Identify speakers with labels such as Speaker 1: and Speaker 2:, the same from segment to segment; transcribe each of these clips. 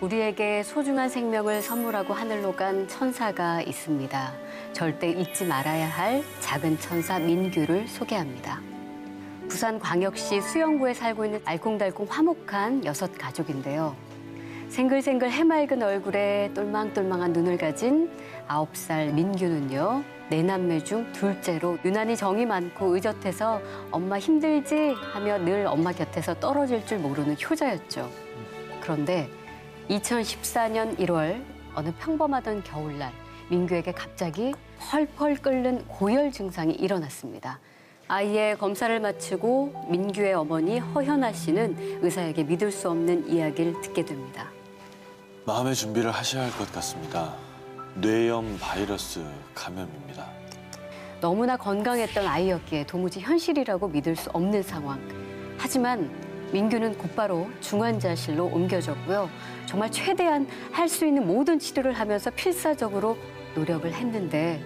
Speaker 1: 우리에게 소중한 생명을 선물하고 하늘로 간 천사가 있습니다. 절대 잊지 말아야 할 작은 천사 민규를 소개합니다. 부산광역시 수영구에 살고 있는 알콩달콩 화목한 여섯 가족인데요. 생글생글 해맑은 얼굴에 똘망똘망한 눈을 가진 아홉 살 민규는요. 네 남매 중 둘째로 유난히 정이 많고 의젓해서 엄마 힘들지 하며 늘 엄마 곁에서 떨어질 줄 모르는 효자였죠. 그런데 2014년 1월 어느 평범하던 겨울날 민규에게 갑자기 펄펄 끓는 고열 증상이 일어났습니다. 아이의 검사를 마치고 민규의 어머니 허현아 씨는 의사에게 믿을 수 없는 이야기를 듣게 됩니다.
Speaker 2: 마음의 준비를 하셔야 할 것 같습니다. 뇌염 바이러스 감염입니다.
Speaker 1: 너무나 건강했던 아이였기에 도무지 현실이라고 믿을 수 없는 상황. 하지만 민규는 곧바로 중환자실로 옮겨졌고요. 정말 최대한 할 수 있는 모든 치료를 하면서 필사적으로 노력을 했는데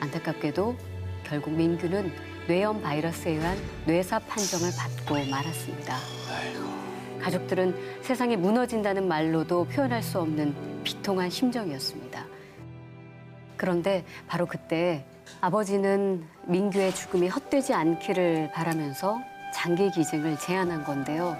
Speaker 1: 안타깝게도 결국 민규는 뇌염 바이러스에 의한 뇌사 판정을 받고 말았습니다. 가족들은 세상이 무너진다는 말로도 표현할 수 없는 비통한 심정이었습니다. 그런데 바로 그때 아버지는 민규의 죽음이 헛되지 않기를 바라면서 장기 기증을 제안한 건데요.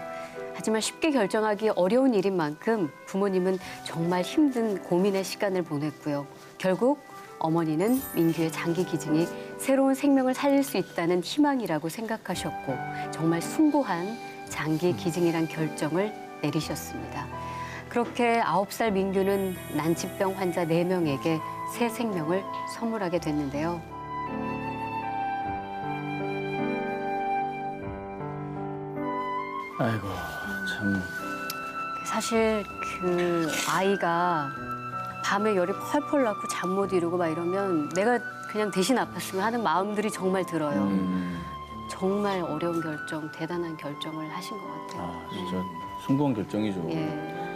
Speaker 1: 하지만 쉽게 결정하기 어려운 일인 만큼 부모님은 정말 힘든 고민의 시간을 보냈고요. 결국 어머니는 민규의 장기 기증이 새로운 생명을 살릴 수 있다는 희망이라고 생각하셨고 정말 숭고한 장기 기증이란 결정을 내리셨습니다. 그렇게 아홉 살 민규는 난치병 환자 네명에게새 생명을 선물하게 됐는데요.
Speaker 3: 아이고 참
Speaker 1: 사실 그 아이가 밤에 열이 펄펄 나고 잠 못 이루고 막 이러면 내가 그냥 대신 아팠으면 하는 마음들이 정말 들어요.
Speaker 3: 음,
Speaker 1: 정말 어려운 결정, 대단한 결정을 하신 것 같아요.
Speaker 3: 아 진짜 숭고한 결정이죠.
Speaker 1: 예.